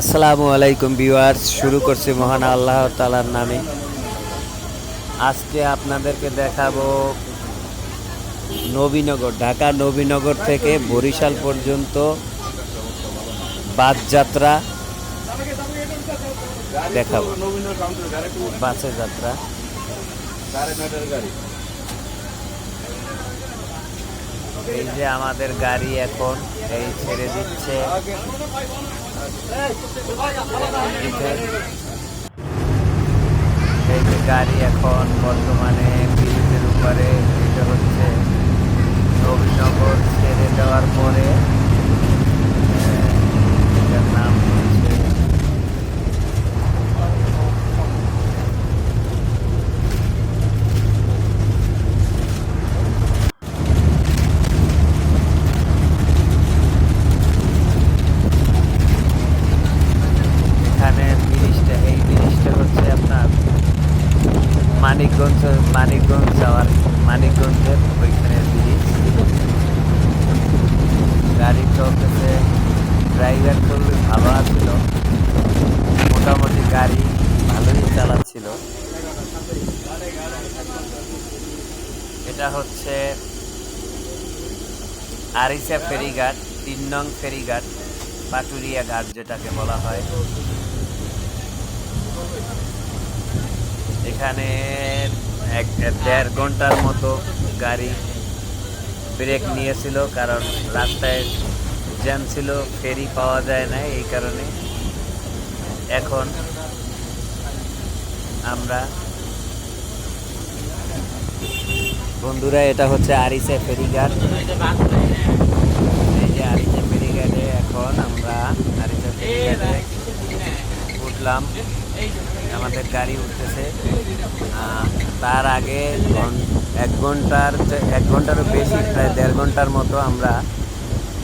আসসালামু আলাইকুম ভিউয়ার্স, শুরু করছি মহান আল্লাহ তালার নামে। আজকে আপনাদেরকে দেখাবো নবীনগর, ঢাকা নবীনগর থেকে বরিশাল পর্যন্ত বাস যাত্রা দেখাবো। বাসে যাত্রা এই যে আমাদের গাড়ি এখন, এই ছেড়ে দিচ্ছে। এই যে গাড়ি এখন বর্তমানে ব্রিজের উপরে এটা হচ্ছে। নবীনগর ছেড়ে দেওয়ার পরে আহ, এটার নাম হচ্ছে এখানে ব্রিজটা এই ব্রিজটা হচ্ছে আপনার মানিকগঞ্জ মানিকগঞ্জ যাওয়ার মানিকগঞ্জের ওইখানে ব্রিজ গাড়ি ড্রাইভার খুবই ভালো আছিল। মোটামুটি গাড়ি ভালোই চালাচ্ছিল। এটা হচ্ছে আরিসা ফেরিঘাট, তিন নং ফেরিঘাট, পাটুরিয়া ঘাট যেটাকে বলা হয়। এখানে এক দেড় ঘণ্টার মতো গাড়ি ব্রেক নিয়েছিল, কারণ রাস্তায় জ্যাম ছিল, ফেরি পাওয়া যায় না এই কারণে। এখন আমরা বন্ধুরা, এটা হচ্ছে আরিসা ফেরিঘাট। এই যে আরিচা ফেরিঘাটে এখন আমরা ফেরিঘাটে উঠলাম। আমাদের গাড়ি উঠতেছে। তার আগে এক ঘণ্টার এক ঘন্টারও বেশি, প্রায় দেড় ঘণ্টার মতো আমরা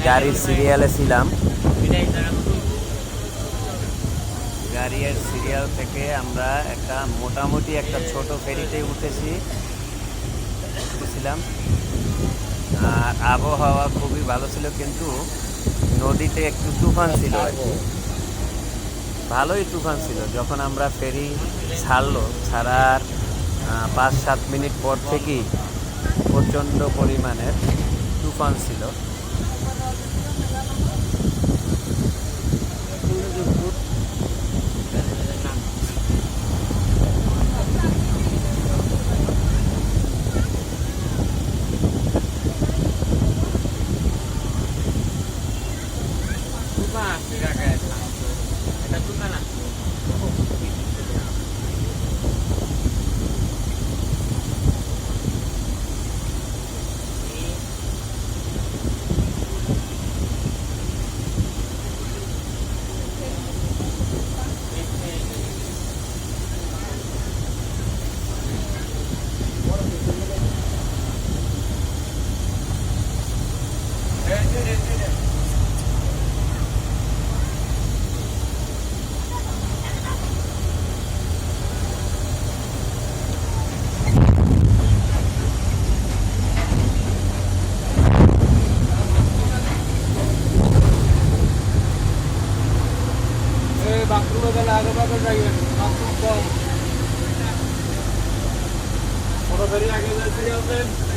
গাড়ির সিরিয়ালে ছিলাম। গাড়ির সিরিয়াল থেকে আমরা একটা মোটামুটি একটা ছোট ফেরিতে উঠেছি। উঠেছিলাম। আর আবহাওয়া খুবই ভালো ছিল কিন্তু নদীতে একটু তুফান ছিল আর কি। ভালোই তুফান ছিল। যখন আমরা ফেরি ছাড়লো ছাড়ার পাঁচ সাত মিনিট পর থেকেই প্রচণ্ড পরিমাণের তুফান ছিল। কোনো ফেরি আগে যাচ্ছি আপনার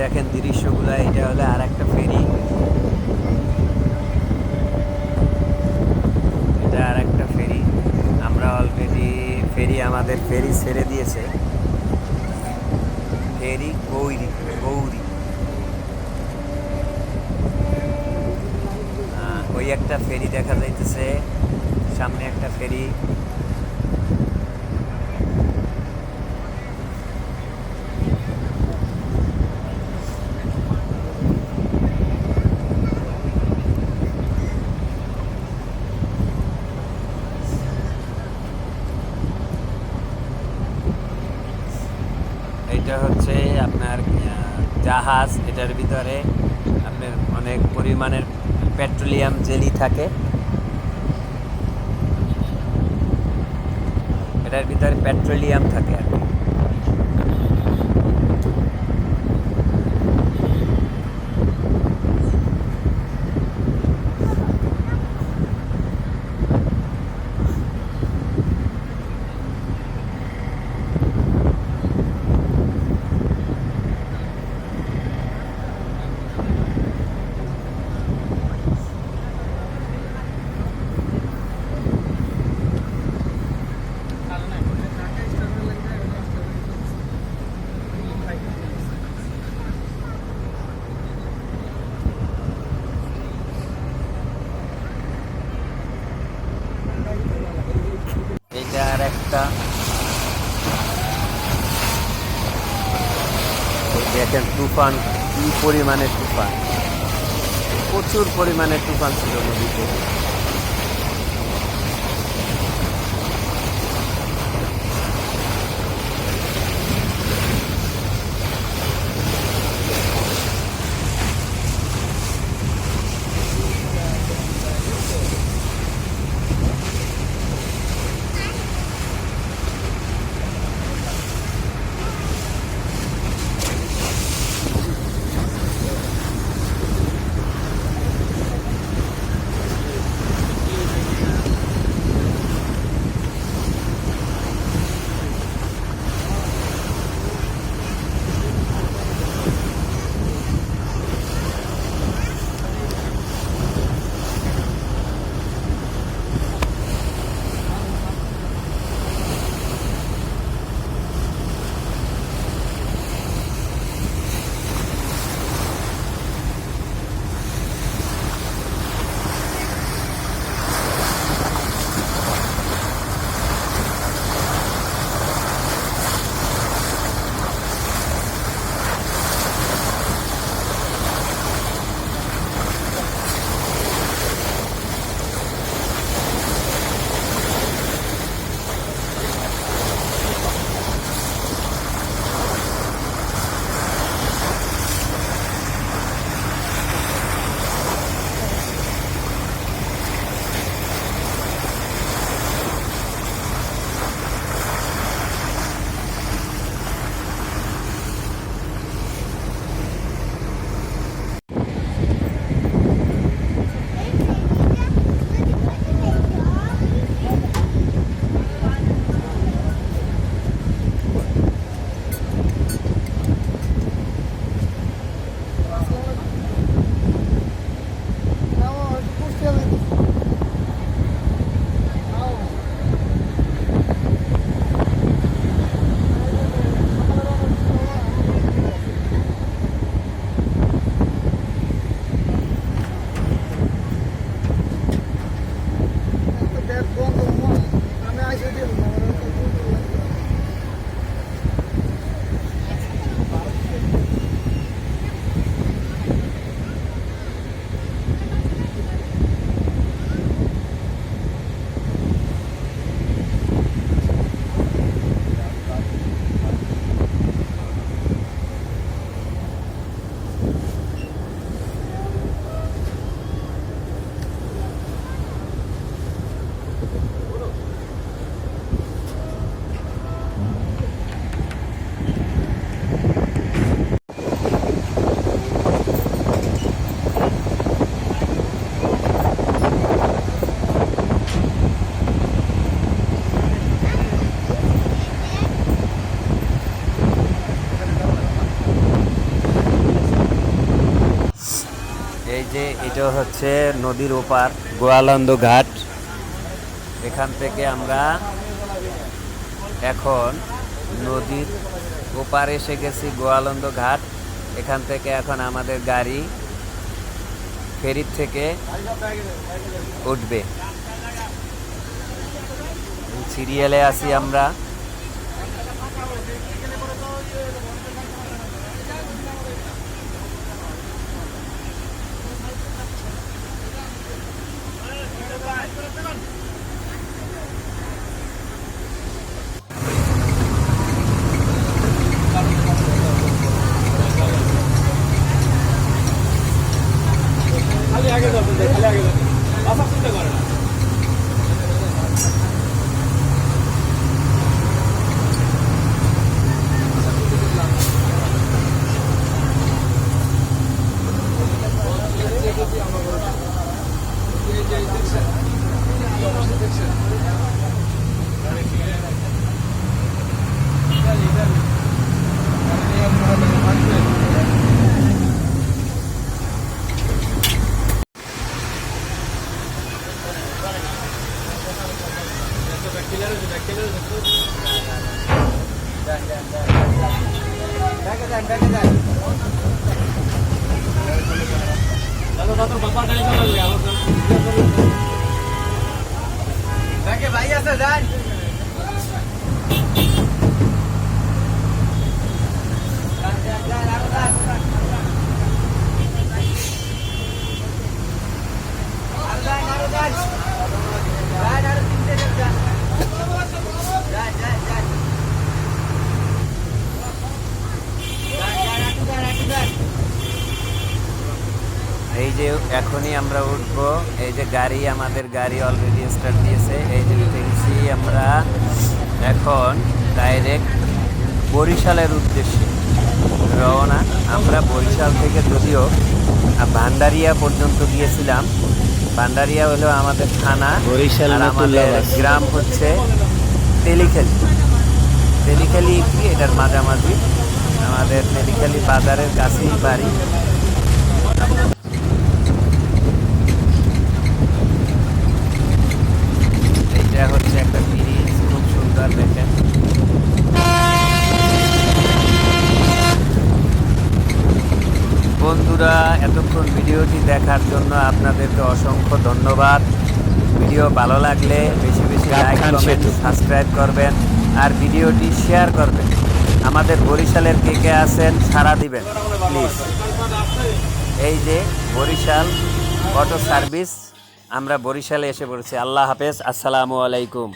দেখেন দৃশ্যগুলো, এটা হলো আর একটা ফেরি। এটা আর একটা ফেরি। আমরা অলরেডি ফেরি, আমাদের ফেরি ছেড়ে দিয়েছে। ফেরি গৌরী গৌরী। ওই একটা ফেরি দেখা যাইতেছে, সামনে একটা ফেরি এটা হচ্ছে আপনার জাহাজ, এটার ভিতরে আপনার অনেক পরিমাণের পেট্রোলিয়াম জেলি থাকে এটার ভিতরে পেট্রোলিয়াম থাকে আর কি। দেখেন তুফান কি পরিমাণে তুফান। প্রচুর পরিমাণে তুফান ছিল নদীতে। এটা হচ্ছে নদীর ওপার, গোয়ালন্দ ঘাট। এখান থেকে আমরা এখন নদীর ওপার এসে গেছি গোয়ালন্দ ঘাট। এখান থেকে এখন আমাদের গাড়ি ফেরির থেকে উঠবে। সিরিয়ালে আছি আমরা। Drei, zwei, drei, দাদা দাদা বাবা টাইম লাগবে আমার এই যে এখনই আমরা উঠব। এই যে গাড়ি আমাদের গাড়ি অলরেডি স্টার্ট দিয়েছে। এই যে দেখছি আমরা এখন ডাইরেক্ট বরিশালের উদ্দেশ্যে রওনা। আমরা বরিশাল থেকে যদিও ভান্ডারিয়া পর্যন্ত গিয়েছিলাম। ভান্ডারিয়া হলো আমাদের থানা। বরিশাল আমাদের গ্রাম হচ্ছে তেলিখালি। তেলিখালি কি? এটার মাঝামাঝি। আমাদের তেলিখালি বাজারের কাছেই বাড়ি এইটা হচ্ছে একটা ব্রিজ খুব সুন্দর দেখেন বন্ধুরা এতক্ষণ ভিডিওটি দেখার জন্য আপনাদেরকে অসংখ্য ধন্যবাদ। ভিডিও ভালো লাগলে বেশি বেশি লাইক কমেন্ট সাবস্ক্রাইব করবেন আর ভিডিওটি শেয়ার করবেন। আমাদের বরিশালের কে কে আছেন সারা দিবেন প্লিজ এই যে বরিশাল অটো সার্ভিস আমরা বরিশালে এসে পড়েছি। আল্লাহ হাফেজ আসসালামু আলাইকুম।